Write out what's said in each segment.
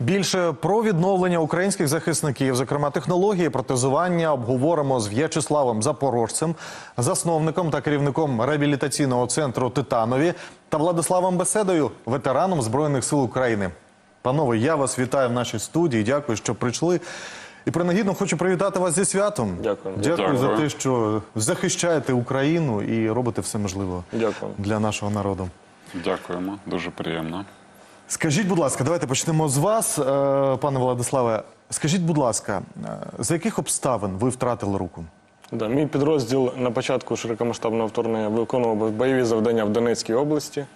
Більше про відновлення українських захисників, зокрема технології протезування, обговоримо з В'ячеславом Запорожцем, засновником та керівником реабілітаційного центру Титанові та Владиславом Беседою, ветераном Збройних сил України. Панове, я вас вітаю в нашій студії. Дякую, що прийшли. І принагідно хочу привітати вас зі святом. Дякую. Дякую за те, що захищаєте Україну і робите все можливе Дякую. для нашого народу. Дякуємо, дуже приємно. Скажіть, будь ласка, давайте почнемо з вас, е, пане Владиславе. Скажіть, будь ласка, е, за яких обставин ви втратили руку? Да, мій підрозділ на початку широкомасштабного вторгнення виконував бойові завдання в Донецькій області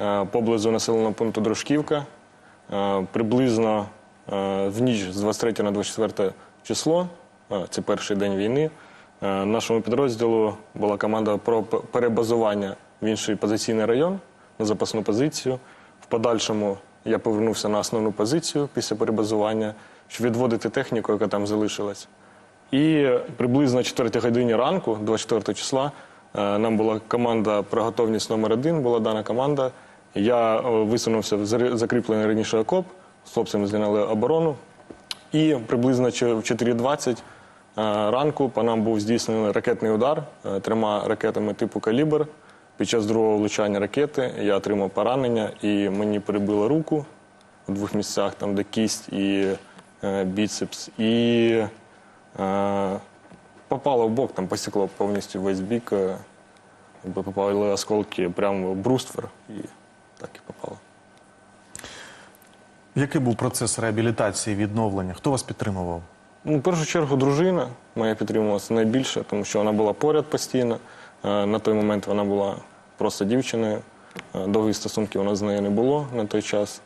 е, поблизу населеного пункту Дружківка. Приблизно в ніч з 23 на 24 число, це перший день війни, нашому підрозділу була команда про перебазування в інший позиційний район на запасну позицію. Подальшому я повернувся на основну позицію після перебазування, щоб відводити техніку, яка там залишилась. І приблизно о 4 годині ранку, 24 числа, е, нам була команда про готовність номер один, була дана команда. Я е, висунувся в закріплений раніше окоп, з хлопцями зайняли оборону. І приблизно в 4.20 е, ранку по нам був здійснений ракетний удар трьома ракетами типу калібр. Під час другого влучання ракети я отримав поранення і мені перебило руку в двох місцях, там де кість і е, біцепс. І Е, Попало в бок, там посікло повністю весь бік. е, Якби попали осколки прямо в бруствер і так і попало. Який був процес реабілітації, відновлення? Хто вас підтримував? Ну, в першу чергу, дружина моя підтримувалася найбільше, тому що вона була поряд постійно. Е, На той момент вона була просто дівчиною. Е, Довгих стосунків у нас з нею не було на той час.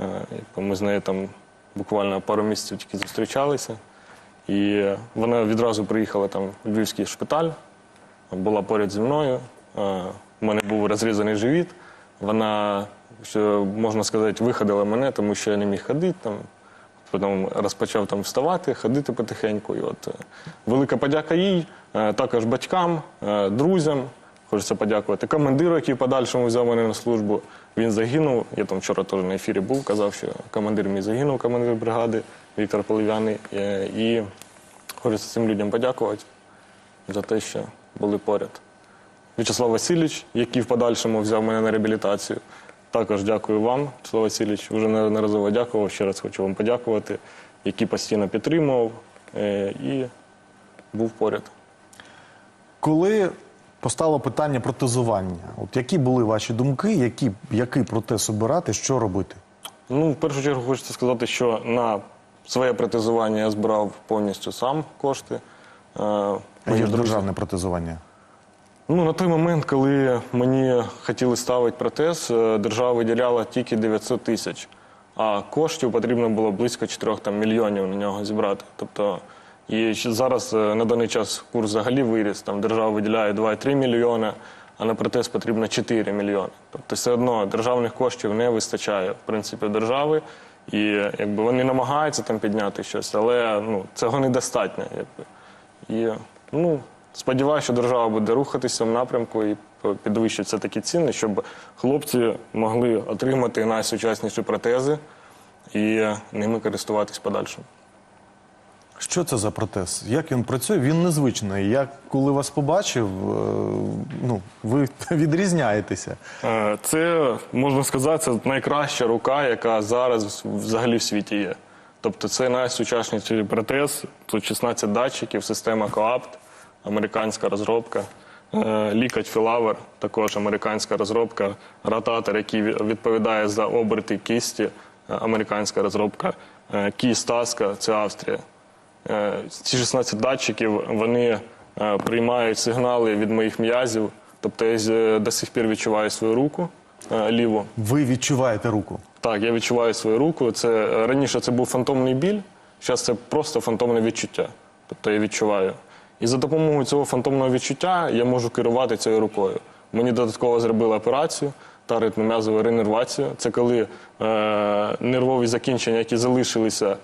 Е, Ми з нею там буквально пару місяців тільки зустрічалися. І вона відразу приїхала там в Львівський шпиталь, була поряд зі мною. Е, У мене був розрізаний живіт. Вона, що можна сказати, виходила мене, тому що я не міг ходити. Там. Потім розпочав там вставати, ходити потихеньку. І от, е, велика подяка їй, е, також батькам, е, друзям. Хочеться подякувати командиру, який в подальшому взяв мене на службу. Він загинув. Я там вчора теж на ефірі був, казав, що командир мій загинув, командир бригади Віктор Поливяний. Е, І хочеться цим людям подякувати за те, що були поряд. В'ячеслав Васильович, який в подальшому взяв мене на реабілітацію. Також дякую вам, Вячеслав Васильович. Вже неодноразово дякував. Ще раз хочу вам подякувати, який постійно підтримував е, і був поряд. Коли постало питання протезування, от які були ваші думки, які, який протез обирати, що робити? Ну, в першу чергу хочеться сказати, що на своє протезування я збирав повністю сам кошти. Е, Є ж державне протезування. Ну, на той момент, коли мені хотіли ставити протез, е, держава виділяла тільки 900 тисяч, а коштів потрібно було близько 4 там, мільйонів на нього зібрати. Тобто, і зараз е, на даний час курс взагалі виріс. Там держава виділяє 2,3 мільйони, а на протез потрібно 4 мільйони. Тобто, все одно державних коштів не вистачає, в принципі, держави. І якби вони намагаються там підняти щось, але ну, цього недостатньо. Якби. І ну, сподіваюся, що держава буде рухатися в напрямку і підвищить все такі ціни, щоб хлопці могли отримати найсучасніші протези і ними користуватись подальшим. Що це за протез? Як він працює? Він незвичний. Я коли вас побачив, е, ну, ви відрізняєтеся. Е, Це можна сказати, це найкраща рука, яка зараз взагалі в світі є. Тобто це найсучасніший протез, тут 16 датчиків, система Coapt, американська розробка. Е, Лікать Філавер, також американська розробка, ротатор, який відповідає за оберти кісті, американська розробка, кість Таска, це Австрія. Е, Ці 16 датчиків вони е, приймають сигнали від моїх м'язів. Тобто я до сих пір відчуваю свою руку е, ліву. Ви відчуваєте руку. Так, я відчуваю свою руку. Це е, раніше це був фантомний біль, зараз це просто фантомне відчуття. Тобто я відчуваю. І за допомогою цього фантомного відчуття я можу керувати цією рукою. Мені додатково зробили операцію та ритмом'язову ренервацію. Це коли е, нервові закінчення, які залишилися е,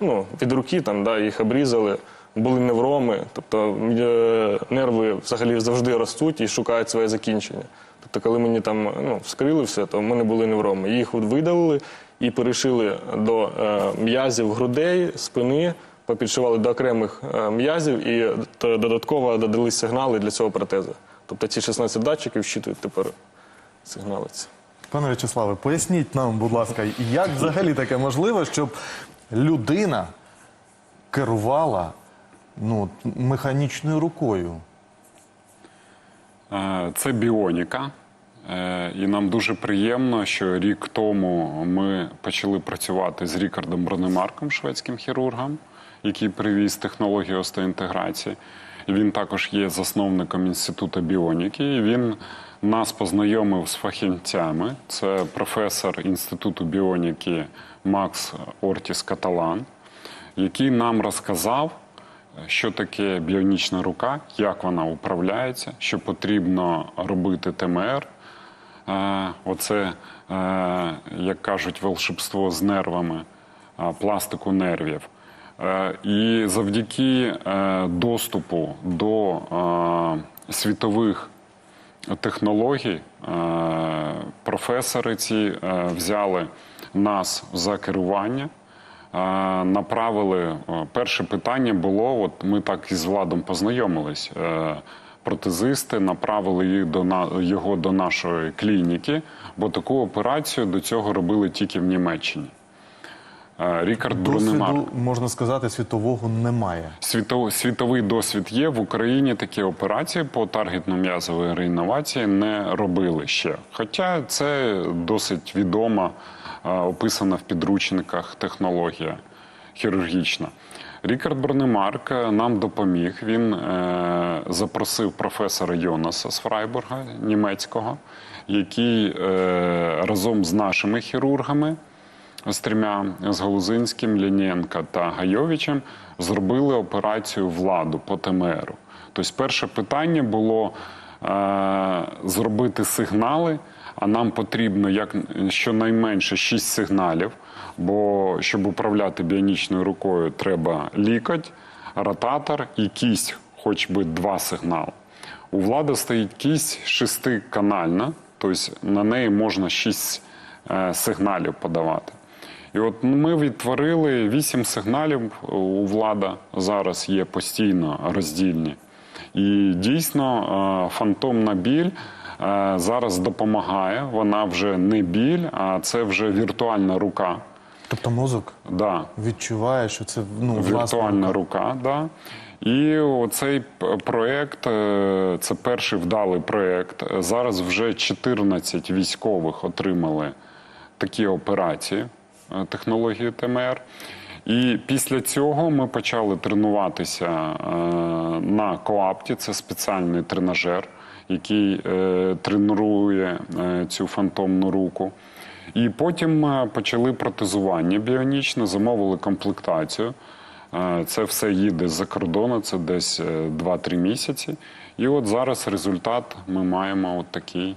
ну, від руки, там, да, їх обрізали, були невроми. Тобто е, нерви взагалі завжди ростуть і шукають своє закінчення. Тобто, коли мені там ну, вскрили все, то в мене були невроми. Їх видалили, і перешили до е, м'язів грудей, спини, попідшивали до окремих е, м'язів і додатково додали сигнали для цього протезу. Тобто ці 16 датчиків щитують тепер сигнали. ці. Пане В'ячеславе, поясніть нам, будь ласка, як взагалі таке можливо, щоб людина керувала ну, механічною рукою? Е, Це біоніка. Е, І нам дуже приємно, що рік тому ми почали працювати з Рікардом Бронемарком, шведським хірургом, який привіз технологію остеоінтеграції. Він також є засновником інституту біоніки. І він нас познайомив з фахівцями. Це професор інституту біоніки Макс Ортіс Каталан, який нам розказав, що таке біонічна рука, як вона управляється, що потрібно робити ТМР. Е, Оце, е, як кажуть, волшебство з нервами, е, пластику нервів. І завдяки доступу до світових технологій професори ці взяли нас за керування. е, Направили е, перше питання було: от ми так із владом познайомились. е, Протезисти направили їх до його до нашої клініки, бо таку операцію до цього робили тільки в Німеччині. Рікард Брунемарк. Досвіду, можна сказати, світового немає. Світов, світовий досвід є в Україні. Такі операції по таргетно-м'язовій реінновації не робили ще. Хоча це досить відома, описана в підручниках технологія хірургічна. Рікард Бронемарк е, нам допоміг. Він е, запросив професора Йонаса з Фрайбурга німецького, який е, разом з нашими хірургами з трьома з Галузинським, Лінєнка та Гайовичем зробили операцію владу по ТМРу. Тобто, перше питання було е, зробити сигнали, а нам потрібно як щонайменше 6 сигналів. Бо щоб управляти біонічною рукою, треба лікоть, ротатор і кість, хоч би два сигнали. У влади стоїть кість шестиканальна, тобто на неї можна шість е, сигналів подавати. І от ми відтворили вісім сигналів. У влада зараз є постійно роздільні. І дійсно е, фантомна біль зараз допомагає. Вона вже не біль, а це вже віртуальна рука. Тобто мозок Да, відчуває, що це ну, віртуальна рука. Да. І оцей п- проєкт е, це перший вдалий проєкт. Зараз вже 14 військових отримали такі операції е, технології ТМР. І після цього ми почали тренуватися е, на коапті. Це спеціальний тренажер, який е, тренує е, цю фантомну руку. І потім почали протезування біонічне, замовили комплектацію. Це все їде з-за кордону, це десь е, 2-3 місяці. І от зараз результат ми маємо от такий.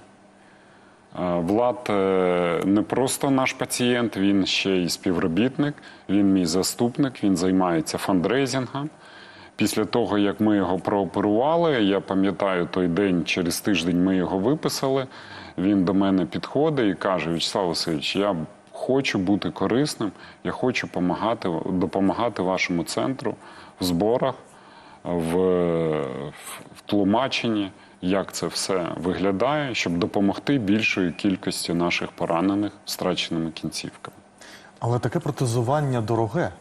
Е, Влад е, не просто наш пацієнт, він ще й співробітник, він мій заступник, він займається фандрейзингом. Після того, як ми його прооперували, я пам'ятаю той день, через тиждень ми його виписали. Він до мене підходить і каже: Вячеслав Васильович, я хочу бути корисним, я хочу допомагати, допомагати вашому центру в зборах, в, в тлумаченні, як це все виглядає, щоб допомогти більшої кількості наших поранених страченими кінцівками. Але таке протезування дороге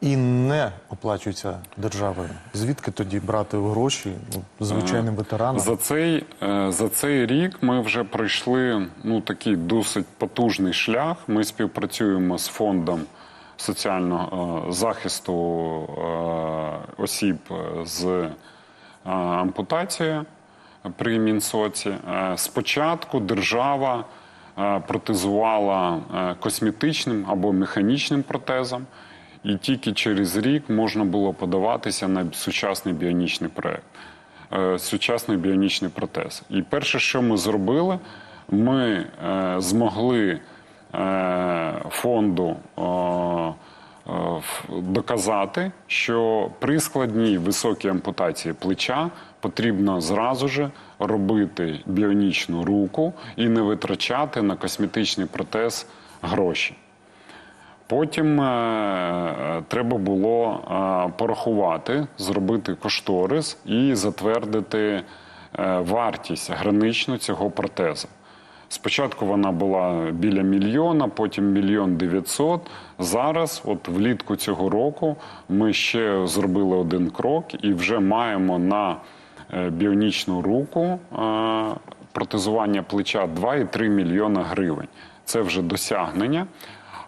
і не оплачується державою. Звідки тоді брати гроші ну, звичайним ветеранам? За цей, е, за цей рік ми вже пройшли ну, такий досить потужний шлях. Ми співпрацюємо з фондом соціального е, захисту е, осіб з е, ампутацією при Мінсоці. Е, Спочатку держава е, протезувала е, косметичним або механічним протезом. І тільки через рік можна було подаватися на сучасний біонічний проект, сучасний біонічний протез. І перше, що ми зробили, ми змогли фонду доказати, що при складній високій ампутації плеча потрібно зразу же робити біонічну руку і не витрачати на косметичний протез гроші. Потім е, треба було е, порахувати, зробити кошторис і затвердити е, вартість граничну цього протезу. Спочатку вона була біля мільйона, потім мільйон дев'ятсот. Зараз, от влітку цього року, ми ще зробили один крок і вже маємо на біонічну руку е, протезування плеча 2,3 мільйона гривень. Це вже досягнення.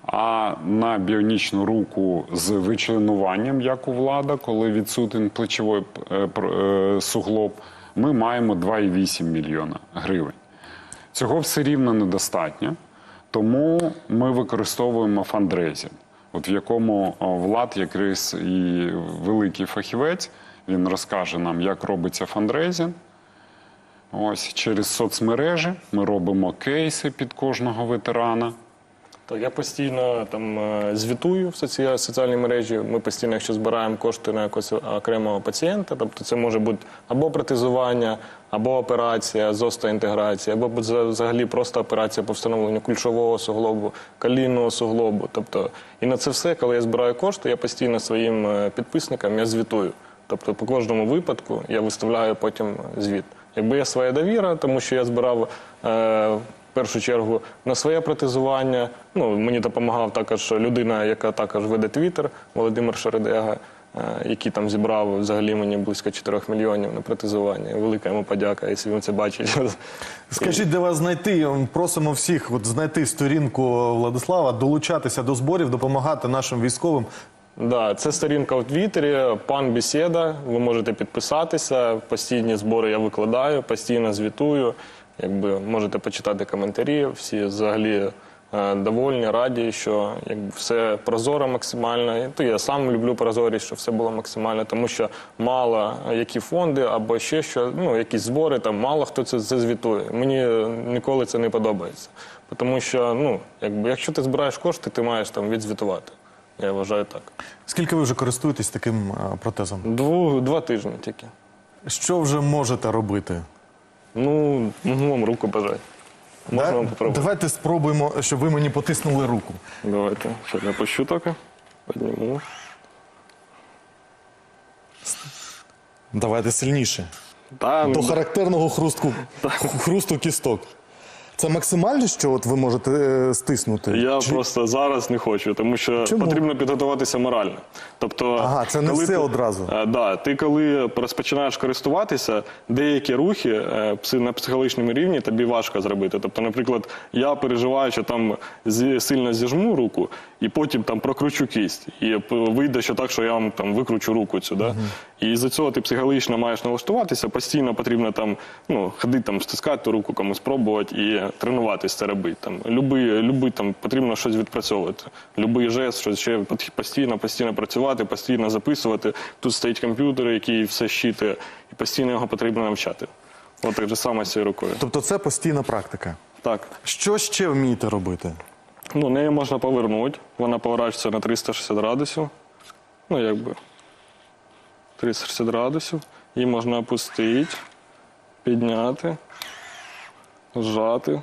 А на біонічну руку з вичленуванням, як у влада, коли відсутен плечовий е, е, суглоб, ми маємо 2,8 мільйона гривень. Цього все рівно недостатньо, тому ми використовуємо фандрейзинг, от в якому влад, якраз і великий фахівець, він розкаже нам, як робиться фандрейзинг. Ось через соцмережі ми робимо кейси під кожного ветерана. Так, я постійно там е, звітую в соці- соціальній мережі. Ми постійно, якщо збираємо кошти на якогось окремого пацієнта, тобто це може бути або протезування, або операція з остеоінтеграції, або взагалі просто операція по встановленню кульшового суглобу, колінного суглобу. Тобто, і на це все, коли я збираю кошти, я постійно своїм е, підписникам я звітую. Тобто, по кожному випадку я виставляю потім звіт. Якби є своя довіра, тому що я збирав. Е, в першу чергу на своє протезування. Ну, мені допомагав також людина, яка також веде твіттер, Володимир Шередега, е, який там зібрав взагалі мені близько 4 мільйонів на протезування. Велика йому подяка, якщо він це бачить. Скажіть, де вас знайти? Просимо всіх от, знайти сторінку Владислава, долучатися до зборів, допомагати нашим військовим. Да, це сторінка в Твіттері, пан Бесіда. Ви можете підписатися. Постійні збори я викладаю, постійно звітую. Якби можете почитати коментарі. Всі взагалі е, довольні, раді, що якби все прозоро максимально. І То я сам люблю прозорість, щоб все було максимально, тому що мало які фонди або ще що, ну якісь збори, там мало хто це, це звітує. Мені ніколи це не подобається. Тому що, ну, якби якщо ти збираєш кошти, ти маєш там відзвітувати. Я вважаю так. Скільки ви вже користуєтесь таким е, протезом? Дву, два тижні тільки. Що вже можете робити? Ну, можу вам руку пожати. Можна Да? вам попробувати? Давайте спробуємо, щоб ви мені потиснули руку. Давайте. Сейчас я пущу только. Подниму. Давайте сильніше. Да, До ну, характерного хрустку, хрусту кісток. Це максимально, що от ви можете е, стиснути? я Чи- просто зараз не хочу, тому що Чому? потрібно підготуватися морально. Тобто, Ага, це не все ти- одразу. Е, да, ти коли розпочинаєш користуватися, деякі рухи е, пси- на психологічному рівні тобі важко зробити. Тобто, наприклад, я переживаю, що там зі- сильно зіжму руку, і потім там прокручу кість. І п- вийде, що так, що я вам там викручу руку цю. Да? І з-за цього ти психологічно маєш налаштуватися, постійно потрібно там ну, ходити, там, стискати ту руку, комусь пробувати і тренуватися це робити. Там, любий, любий, там, потрібно щось відпрацьовувати. Любий жест, щось ще постійно, постійно працювати, постійно записувати. Тут стоїть комп'ютер, який все щитує, і постійно його потрібно навчати. От так же саме з цією рукою. Тобто це постійна практика. Так. Що ще вмієте робити? Ну, нею можна повернути. Вона поворачується на 360 градусів. Ну, якби 360 градусів. Її можна опустити, підняти, зжати.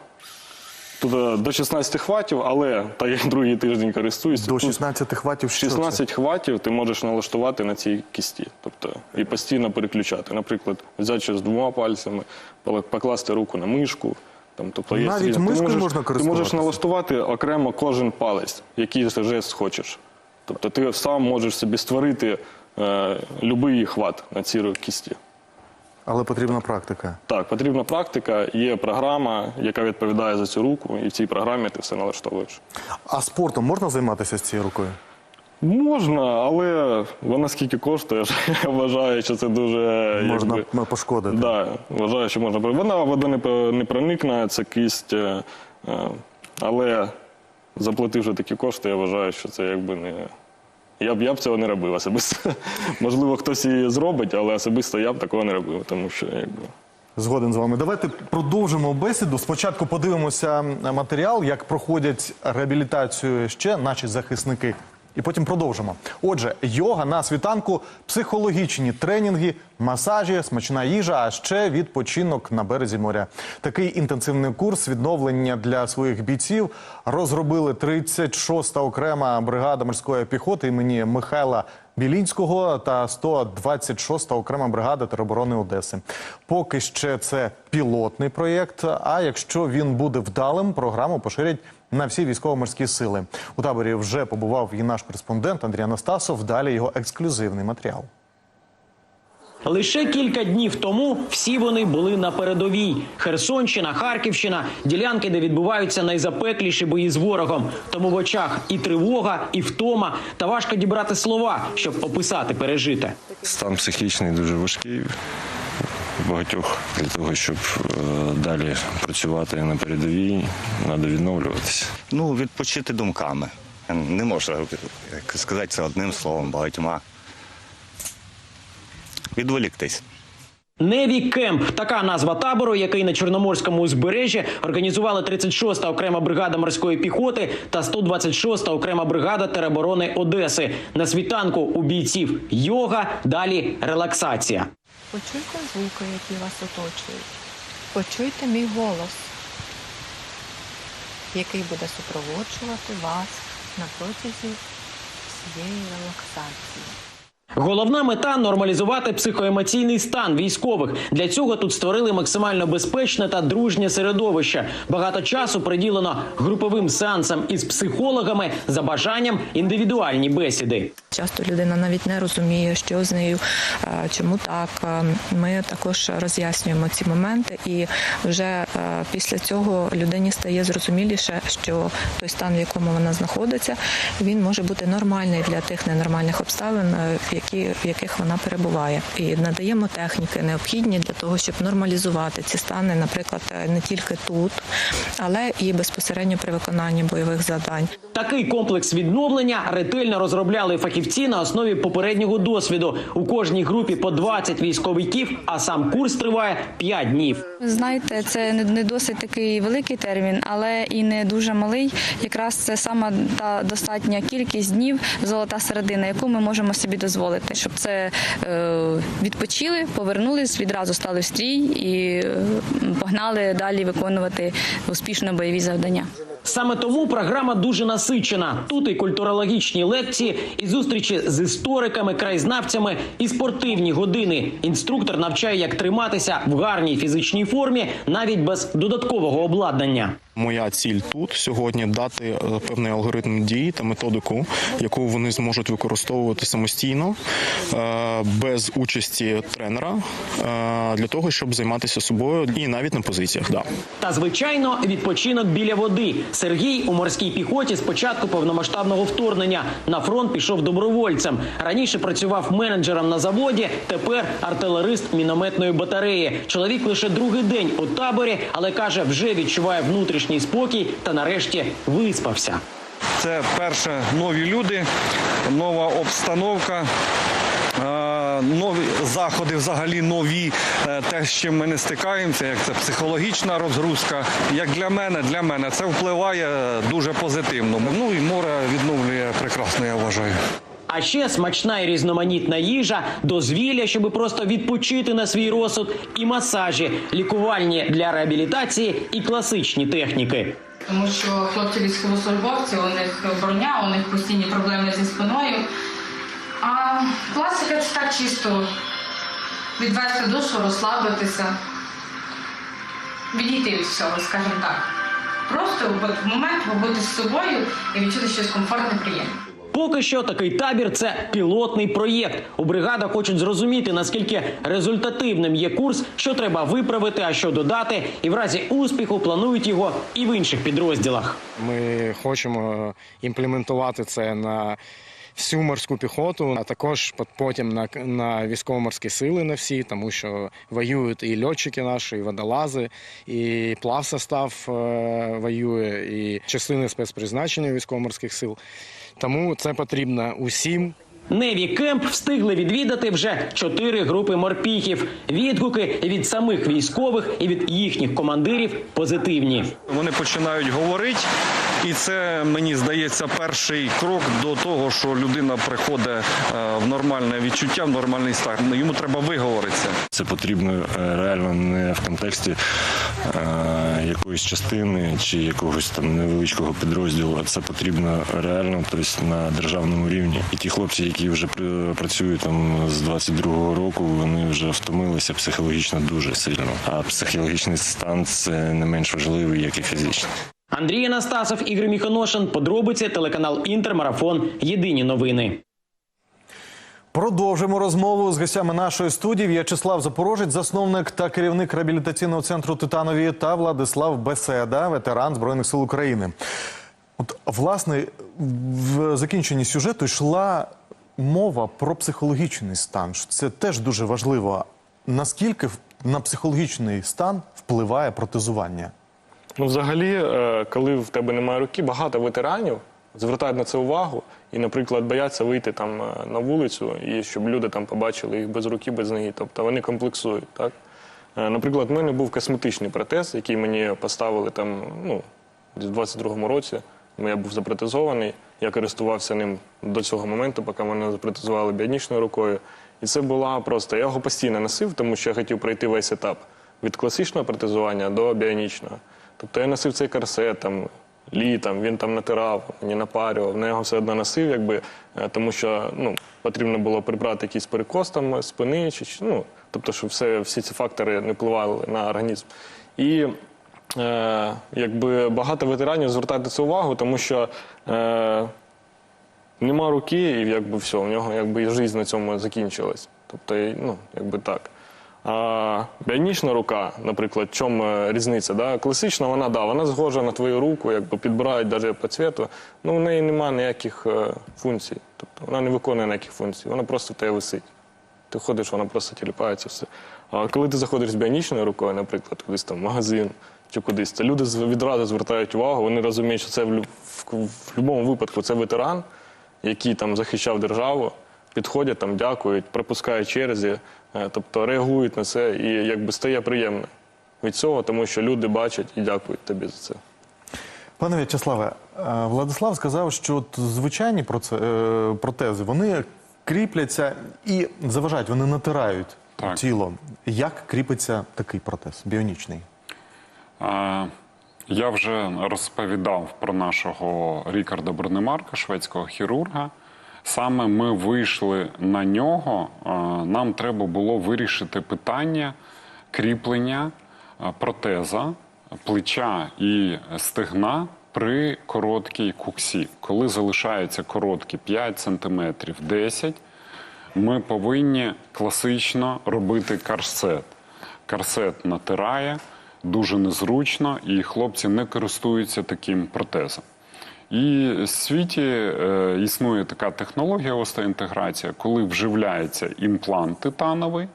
Тут е, до 16 хватів, але так як другий тиждень користуюся. До 16 хватів що це? хватів ти можеш налаштувати на цій кісті. Тобто і постійно переключати. Наприклад, взяти щось двома пальцями, покласти руку на мишку. Там, тобто є Навіть мишкою ти можеш, можна Ти можеш налаштувати окремо кожен палець, який жест хочеш. Тобто ти сам можеш собі створити е, будь-який хват на цій кісті. Але потрібна практика. Так, потрібна практика, є програма, яка відповідає за цю руку, і в цій програмі ти все налаштовуєш. А спортом можна займатися з цією рукою? Можна, але вона скільки коштує, я вважаю, що це дуже Можна якби, пошкодити. да, вважаю, що можна. Вона вода не, не проникне, це кисть, е, е, але заплативши такі кошти, я вважаю, що це якби не. Я б, я б цього не робив особисто. Можливо, хтось і зробить, але особисто я б такого не робив, тому що якби. Згоден з вами. Давайте продовжимо бесіду. Спочатку подивимося матеріал, як проходять реабілітацію ще наші захисники. І потім продовжимо. Отже, йога на світанку, психологічні тренінги, масажі, смачна їжа, а ще відпочинок на березі моря. Такий інтенсивний курс відновлення для своїх бійців розробили 36-та окрема бригада морської піхоти імені Михайла Білінського та 126-та окрема бригада тероборони Одеси. Поки ще це пілотний проєкт. А якщо він буде вдалим, програму поширять на всі військово-морські сили. У таборі вже побував і наш кореспондент Андрій Анастасов. Далі його ексклюзивний матеріал. Лише кілька днів тому всі вони були на передовій: Херсонщина, Харківщина, ділянки, де відбуваються найзапекліші бої з ворогом. Тому в очах і тривога, і втома, та важко дібрати слова, щоб описати пережите. Стан психічний дуже важкий багатьох для того, щоб е, далі працювати на передовій, треба відновлюватися. Ну, відпочити думками. Не можна сказати це одним словом, багатьма. Відволіктись. Неві Кемп така назва табору, який на Чорноморському узбережжі організували 36-та окрема бригада морської піхоти та 126-та окрема бригада тероборони Одеси. На світанку у бійців йога, далі релаксація. Почуйте звуки, які вас оточують. Почуйте мій голос, який буде супроводжувати вас на протязі всієї релаксації. Головна мета нормалізувати психоемоційний стан військових. Для цього тут створили максимально безпечне та дружнє середовище. Багато часу приділено груповим сеансам із психологами за бажанням індивідуальні бесіди. Часто людина навіть не розуміє, що з нею, е, чому так. Е, Ми також роз'яснюємо ці моменти, і вже е, після цього людині стає зрозуміліше, що той стан, в якому вона знаходиться, він може бути нормальний для тих ненормальних обставин, які в яких вона перебуває. І надаємо техніки необхідні для того, щоб нормалізувати ці стани, наприклад, не тільки тут, але і безпосередньо при виконанні бойових завдань. Такий комплекс відновлення ретельно розробляли фахівці на основі попереднього досвіду. У кожній групі по 20 військовиків, а сам курс триває 5 днів. Знаєте, це не- не досить такий великий термін, але і не дуже малий. Якраз це сама та достатня кількість днів, золота середина, яку ми можемо собі дозволити, щоб це е, відпочили, повернулись, відразу стали в стрій і е, погнали далі виконувати успішно бойові завдання. Саме тому програма дуже насичена. Тут і культурологічні лекції, і зустрічі з істориками, краєзнавцями, і спортивні години. Інструктор навчає, як триматися в гарній фізичній формі, навіть без додаткового обладнання. Моя ціль тут сьогодні дати е, певний алгоритм дії та методику, яку вони зможуть використовувати самостійно е, без участі тренера е, для того, щоб займатися собою і навіть на позиціях. Да. Та звичайно, відпочинок біля води. Сергій у морській піхоті з початку повномасштабного вторгнення на фронт пішов добровольцем. Раніше працював менеджером на заводі. Тепер артилерист мінометної батареї. Чоловік лише другий день у таборі, але каже, вже відчуває внутрішній спокій та нарешті виспався. Це перше нові люди, нова обстановка. е, Нові заходи, взагалі нові, е, те, з чим ми не стикаємося, як це психологічна розгрузка. Як для мене, для мене це впливає дуже позитивно. Ну і море відновлює прекрасно, я вважаю. А ще смачна і різноманітна їжа, дозвілля, щоб просто відпочити на свій розсуд, і масажі, лікувальні для реабілітації і класичні техніки. Тому що хлопці військовослужбовці, у них броня, у них постійні проблеми зі спиною. А класика це так чисто відвести душу, розслабитися, відійти від всього, скажімо так. Просто в момент побути з собою і відчути щось комфортне, приємне. Поки що такий табір це пілотний проєкт. У бригадах хочуть зрозуміти наскільки результативним є курс, що треба виправити, а що додати, і в разі успіху планують його і в інших підрозділах. Ми хочемо імплементувати це на всю морську піхоту, а також потім на, на військово-морські сили на всі, тому що воюють і льотчики наші, і водолази, і плавсостав е, воює, і частини спецпризначення військово-морських сил. Тому це потрібно усім. Неві Кемп встигли відвідати вже чотири групи морпіхів. Відгуки від самих військових і від їхніх командирів позитивні. Вони починають говорити, І це мені здається перший крок до того, що людина приходить е, в нормальне відчуття, в нормальний стан. Йому треба виговоритися. Це потрібно е, реально не в контексті е, якоїсь частини чи якогось там невеличкого підрозділу, а це потрібно реально, тобто на державному рівні. І ті хлопці, які вже при- працюють там з 22-го року, вони вже втомилися психологічно дуже сильно. А психологічний стан це не менш важливий, як і фізичний. Андрій Анастасов, Ігор Міхоношин. Подробиці телеканал Інтермарафон. Єдині новини. Продовжимо розмову з гостями нашої студії. В'ячеслав Запорожець, засновник та керівник реабілітаційного центру Титанові, та Владислав Беседа, ветеран Збройних сил України. От, власне, в закінченні сюжету йшла мова про психологічний стан. Це теж дуже важливо. Наскільки на психологічний стан впливає протезування? Ну, взагалі, е, коли в тебе немає руки, багато ветеранів звертають на це увагу і, наприклад, бояться вийти там е, на вулицю, і щоб люди там побачили їх без руки, без ноги. Тобто вони комплексують. Так? Е, Наприклад, в мене був косметичний протез, який мені поставили там, ну, в 22-му році. Я був запротезований, я користувався ним до цього моменту, поки мене запротезували біонічною рукою. І це була просто. Я його постійно носив, тому що я хотів пройти весь етап від класичного протезування до біонічного. Тобто я носив цей корсет там літом, він там натирав, мені напарював, але я його все одно носив, якби, е, тому що ну, потрібно було прибрати якийсь перекос там спини, чи, ну, тобто, щоб все, всі ці фактори не впливали на організм. І е, якби багато ветеранів звертають це увагу, тому що е, нема руки, і якби все, у нього якби і життя на цьому закінчилась. Тобто, ну, якби так. А біонічна рука, наприклад, в чому е, різниця? Да? Класична, вона да, вона схожа на твою руку, якби підбирають навіть по цвіту. Ну, в неї немає ніяких е, функцій. Тобто вона не виконує ніяких функцій, вона просто в тебе висить. Ти ходиш, вона просто тіліпається все. А коли ти заходиш з біонічною рукою, наприклад, кудись там в магазин чи кудись, то люди відразу звертають увагу, вони розуміють, що це в, в, в будь-якому випадку це ветеран, який там захищав державу, підходять там, дякують, пропускають черзі, е, тобто реагують на це і якби стає приємно від цього, тому що люди бачать і дякують тобі за це. Пане В'ячеславе, е, Владислав сказав, що от звичайні е, протези вони кріпляться і заважають, вони натирають Так. тіло. Як кріпиться такий протез біонічний? Я вже розповідав про нашого Рікарда Бронемарка, шведського хірурга. Саме ми вийшли на нього. Нам треба було вирішити питання кріплення протеза, плеча і стегна при короткій куксі. Коли залишається короткі 5 см, 10 ми повинні класично робити корсет. Корсет натирає, дуже незручно, і хлопці не користуються таким протезом. І в світі е, існує така технологія остеоінтеграція, коли вживляється імплант титановий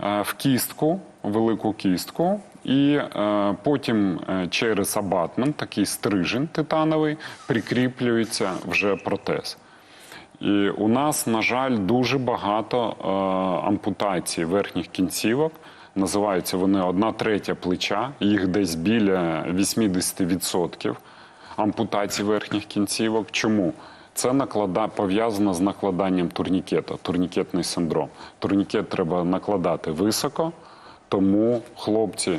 е, в кістку, велику кістку, і е, потім е, через абатмент, такий стрижень титановий, прикріплюється вже протез. І у нас, на жаль, дуже багато е, ампутацій верхніх кінцівок. Називаються вони одна третя плеча, їх десь біля 80% ампутацій верхніх кінцівок. Чому? Це наклада... пов'язано з накладанням турнікета, турнікетний синдром. Турнікет треба накладати високо, тому хлопці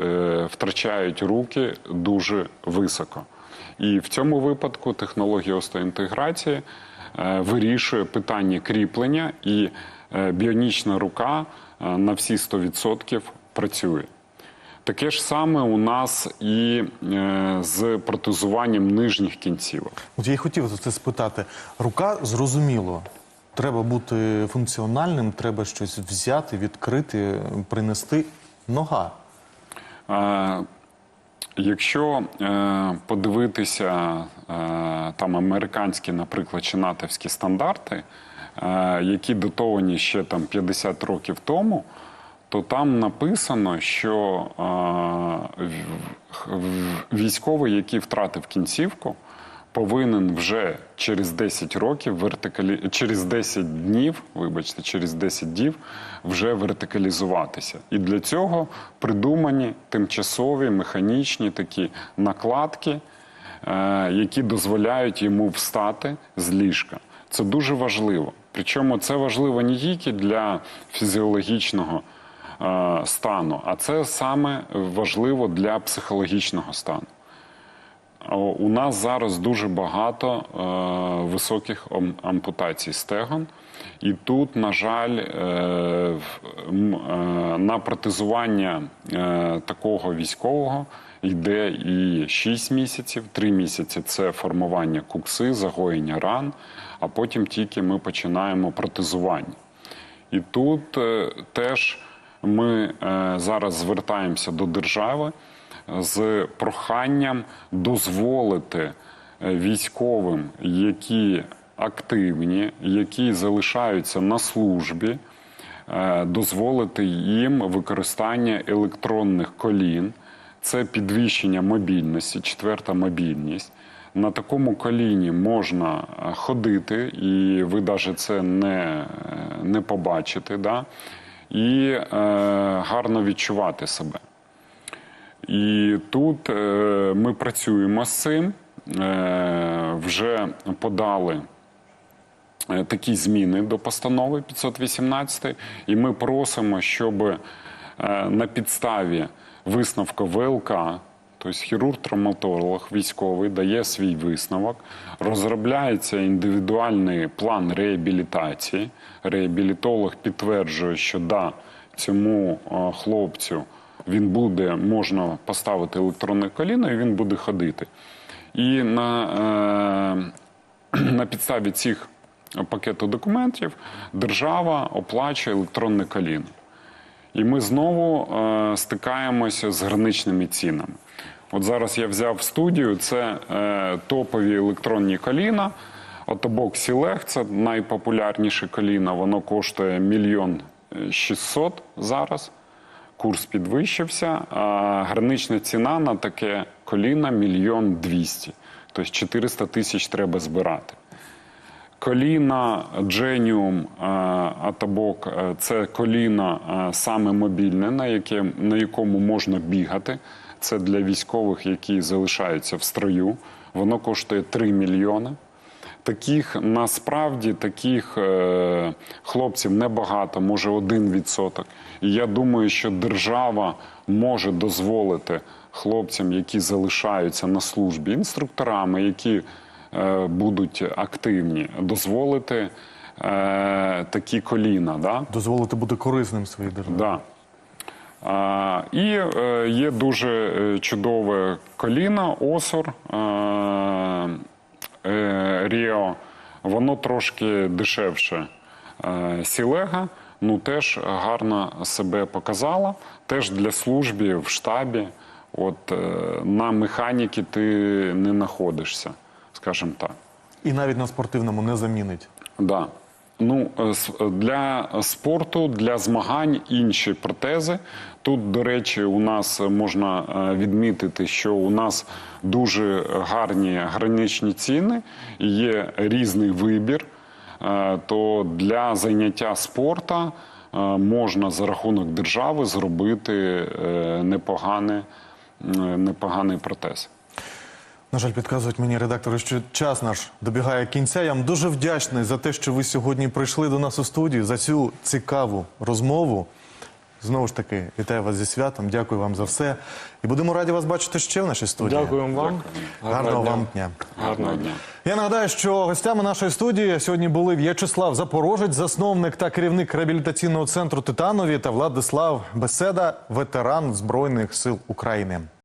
е, втрачають руки дуже високо. І в цьому випадку технологія остеоінтеграції е, вирішує питання кріплення, і е, біонічна рука на всі 100% працює. Таке ж саме у нас і е, з протезуванням нижніх кінцівок. От я й хотів це спитати. Рука зрозуміло. Треба бути функціональним, треба щось взяти, відкрити, принести. Нога. Е, Якщо е, подивитися е, там американські, наприклад, чи натовські стандарти, е, які датовані ще там 50 років тому, то там написано, що е, військовий, який втратив кінцівку, повинен вже через 10 років вертикалі... через 10 днів, вибачте, через 10 днів вже вертикалізуватися. І для цього придумані тимчасові механічні такі накладки, е, які дозволяють йому встати з ліжка. Це дуже важливо. Причому це важливо не тільки для фізіологічного е, стану, а це саме важливо для психологічного стану. У нас зараз дуже багато е, високих ампутацій стегон, і тут, на жаль, е, е, на протезування е, такого військового йде і 6 місяців, 3 місяці це формування кукси, загоєння ран, а потім тільки ми починаємо протезування. І тут е, теж ми е, зараз звертаємося до держави з проханням дозволити е, військовим, які активні, які залишаються на службі, дозволити їм використання електронних колін. Це підвищення мобільності, четверта мобільність. На такому коліні можна е, ходити, і ви навіть це не, е, не побачите, да? і е, гарно відчувати себе. І тут е, ми працюємо з цим, е, вже подали е, такі зміни до постанови 518, і ми просимо, щоб на підставі висновку ВЛК, тобто хірург-травматолог військовий дає свій висновок, розробляється індивідуальний план реабілітації. Реабілітолог підтверджує, що да, цьому е, хлопцю він буде, можна поставити електронне коліно, і він буде ходити. І на, е, на підставі цих пакету документів держава оплачує електронне коліно. І ми знову е, стикаємося з граничними цінами. От зараз я взяв в студію це е, топові електронні коліна. Отобок Сілег це найпопулярніше коліно. Воно коштує мільйон шістсот зараз. Курс підвищився, а гранична ціна на таке коліна мільйон двісті. Тобто 400 тисяч треба збирати. Коліна Genium е, Атабок е, це коліна е, саме мобільне, на якому можна бігати. Це для військових, які залишаються в строю. Воно коштує 3 мільйони. Таких насправді таких е, хлопців небагато, може один відсоток. І я думаю, що держава може дозволити хлопцям, які залишаються на службі, інструкторами, які е, будуть активні, дозволити е, такі коліна. Да? Дозволити бути корисним своїй державі. Да. І е, є дуже е, чудове коліно, осор е, Ріо. Воно трошки дешевше Сілега, ну теж гарно себе показала. Теж для служби в штабі. От на механіки ти не знаходишся, скажімо так. І навіть на спортивному не замінить. Да. Ну, е, с- для спорту, для змагань інші протези. Тут, до речі, у нас можна е, відмітити, що у нас дуже гарні граничні ціни, є різний вибір. Е, То для заняття спорту е, можна за рахунок держави зробити е, непоганий, е, непоганий протез. На жаль, підказують мені редактори, що час наш добігає кінця. Я вам дуже вдячний за те, що ви сьогодні прийшли до нас у студію, за цю цікаву розмову. Знову ж таки, вітаю вас зі святом. Дякую вам за все. І будемо раді вас бачити ще в нашій студії. Дякуємо вам. Гарного вам дня. Гарного дня. Я нагадаю, що гостями нашої студії сьогодні були В'ячеслав Запорожець, засновник та керівник реабілітаційного центру Титанові та Владислав Беседа, ветеран Збройних сил України.